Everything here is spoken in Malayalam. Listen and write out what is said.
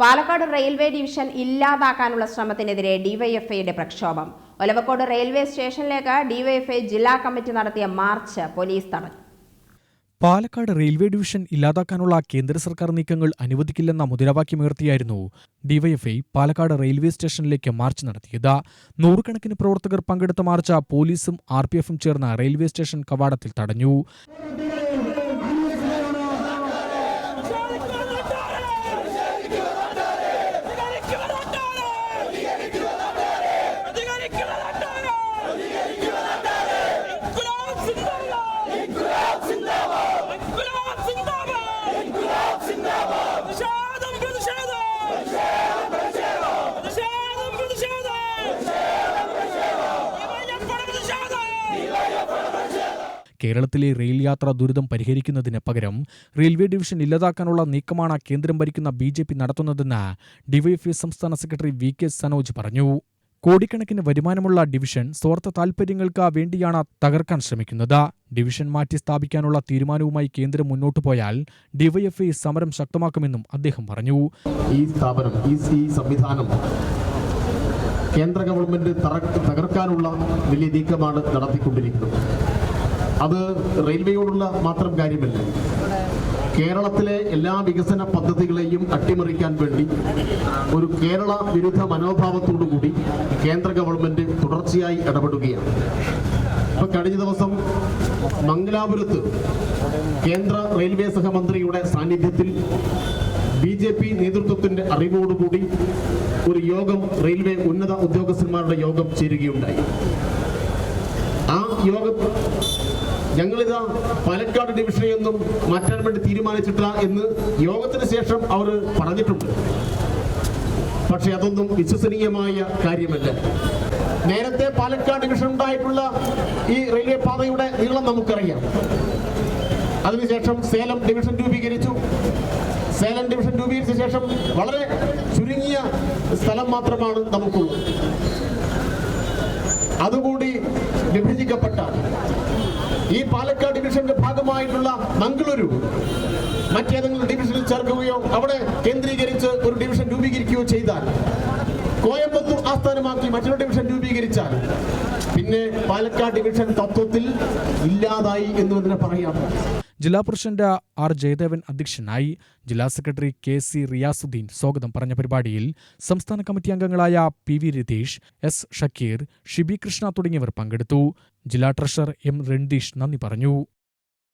പാലക്കാട് റെയിൽവേ ഡിവിഷൻ ഇല്ലാതാക്കാനുള്ള ശ്രമത്തിനെതിരെ ഡിവൈഎഫ്ഐയുടെ പ്രക്ഷോഭം. ഒലവക്കോട് റെയിൽവേ സ്റ്റേഷനിലേക്ക് ഡിവൈഎഫ്ഐ ജില്ലാ കമ്മിറ്റി നടത്തിയ മാർച്ച് പോലീസ് തടഞ്ഞു പാലക്കാട് റെയിൽവേ ഡിവിഷൻ ഇല്ലാതാക്കാനുള്ള കേന്ദ്ര സർക്കാർ നീക്കങ്ങൾ അനുവദിക്കില്ലെന്ന മുദ്രാവാക്യമുയർത്തിയായിരുന്നു ഡിവൈഎഫ്ഐ പാലക്കാട് റെയിൽവേ സ്റ്റേഷനിലേക്ക് മാർച്ച് നടത്തിയത്. നൂറുകണക്കിന് പ്രവർത്തകർ പങ്കെടുത്ത മാർച്ച് പോലീസും ആർ ചേർന്ന് റെയിൽവേ സ്റ്റേഷൻ കവാടത്തിൽ തടഞ്ഞു. കേരളത്തിലെ റെയിൽ യാത്രാ ദുരിതം പരിഹരിക്കുന്നതിന് പകരം റെയിൽവേ ഡിവിഷൻ ഇല്ലാതാക്കാനുള്ള നീക്കമാണ് കേന്ദ്രം ഭരിക്കുന്ന ബി ജെ പി നടത്തുന്നതെന്ന് ഡിവൈഎഫ്ഐ സംസ്ഥാന സെക്രട്ടറി വി കെ സനോജ് പറഞ്ഞു. കോടിക്കണക്കിന് വരുമാനമുള്ള ഡിവിഷൻ സ്വാർത്ഥ താൽപര്യങ്ങൾക്ക് വേണ്ടിയാണ് തകർക്കാൻ ശ്രമിക്കുന്നത്. ഡിവിഷൻ മാറ്റി സ്ഥാപിക്കാനുള്ള തീരുമാനവുമായി കേന്ദ്രം മുന്നോട്ടു പോയാൽ ഡിവൈഎഫ്ഐ സമരം ശക്തമാക്കുമെന്നും അദ്ദേഹം പറഞ്ഞു. ഈ സ്ഥാപനം ഈ സംവിധാനം കേന്ദ്ര ഗവൺമെന്റ് തകർക്കാനുള്ള വലിയ നീക്കമാണ് നടത്തിക്കൊണ്ടിരിക്കുന്നത്. അത് റെയിൽവേയോടുള്ള മാത്രം കാര്യമല്ല. കേരളത്തിലെ എല്ലാ വികസന പദ്ധതികളെയും അട്ടിമറിക്കാൻ വേണ്ടി ഒരു കേരള വിരുദ്ധ കൂടി കേന്ദ്ര ഗവൺമെന്റ് തുടർച്ചയായി ഇടപെടുകയാണ്. ഇപ്പൊ കഴിഞ്ഞ ദിവസം മംഗലാപുരത്ത് കേന്ദ്ര റെയിൽവേ സഹമന്ത്രിയുടെ സാന്നിധ്യത്തിൽ ബി ജെ പി നേതൃത്വത്തിന്റെ അറിവോടുകൂടി ഒരു യോഗം റെയിൽവേ ഉന്നത ഉദ്യോഗസ്ഥന്മാരുടെ യോഗം ചേരുകയുണ്ടായി. ആ യോഗം ഞങ്ങളിതാ പാലക്കാട് ഡിവിഷനെയൊന്നും മാറ്റാൻ വേണ്ടി തീരുമാനിച്ചിട്ടില്ല എന്ന് യോഗത്തിന് ശേഷം അവർ പറഞ്ഞിട്ടുണ്ട്. പക്ഷെ അതൊന്നും വിശ്വസനീയമായ കാര്യമല്ല. നേരത്തെ പാലക്കാട് ഡിവിഷൻ ഉണ്ടായിട്ടുള്ള ഈ റെയിൽവേ പാതയുടെ നീളം നമുക്കറിയാം. അതിനുശേഷം സേലം ഡിവിഷൻ രൂപീകരിച്ചു. സേലം ഡിവിഷൻ രൂപീകരിച്ച ശേഷം വളരെ ചുരുങ്ങിയ സ്ഥലം മാത്രമാണ് നമുക്കുള്ളത്. അതുകൂടി വിഭജിക്കപ്പെട്ടാൽ ഈ പാലക്കാട് ഡിവിഷന്റെ ഭാഗമായിട്ടുള്ള മംഗളൂരു മറ്റേതെങ്കിലും ഡിവിഷനിൽ ചേർക്കുകയോ അവിടെ കേന്ദ്രീകരിച്ച് ഒരു ഡിവിഷൻ രൂപീകരിക്കുകയോ ചെയ്താൽ കോയമ്പത്തൂർ ആസ്ഥാനമാക്കി മറ്റൊരു ഡിവിഷൻ രൂപീകരിച്ചാൽ പിന്നെ പാലക്കാട് ഡിവിഷൻ തത്വത്തിൽ ഇല്ലാതായി എന്ന് തന്നെ പറയാം. ജില്ലാ പ്രസിഡന്റ് ആർ ജയദേവൻ അധ്യക്ഷനായി ജില്ലാ സെക്രട്ടറി കെ സി റിയാസുദ്ദീൻ സ്വാഗതം പറഞ്ഞ പരിപാടിയിൽ സംസ്ഥാന കമ്മിറ്റി അംഗങ്ങളായ P V Ratheesh S Shakir Shibi Krishna തുടങ്ങിയവർ പങ്കെടുത്തു. ജില്ലാ ട്രഷറർ എം രൺദീഷ് നന്ദി പറഞ്ഞു.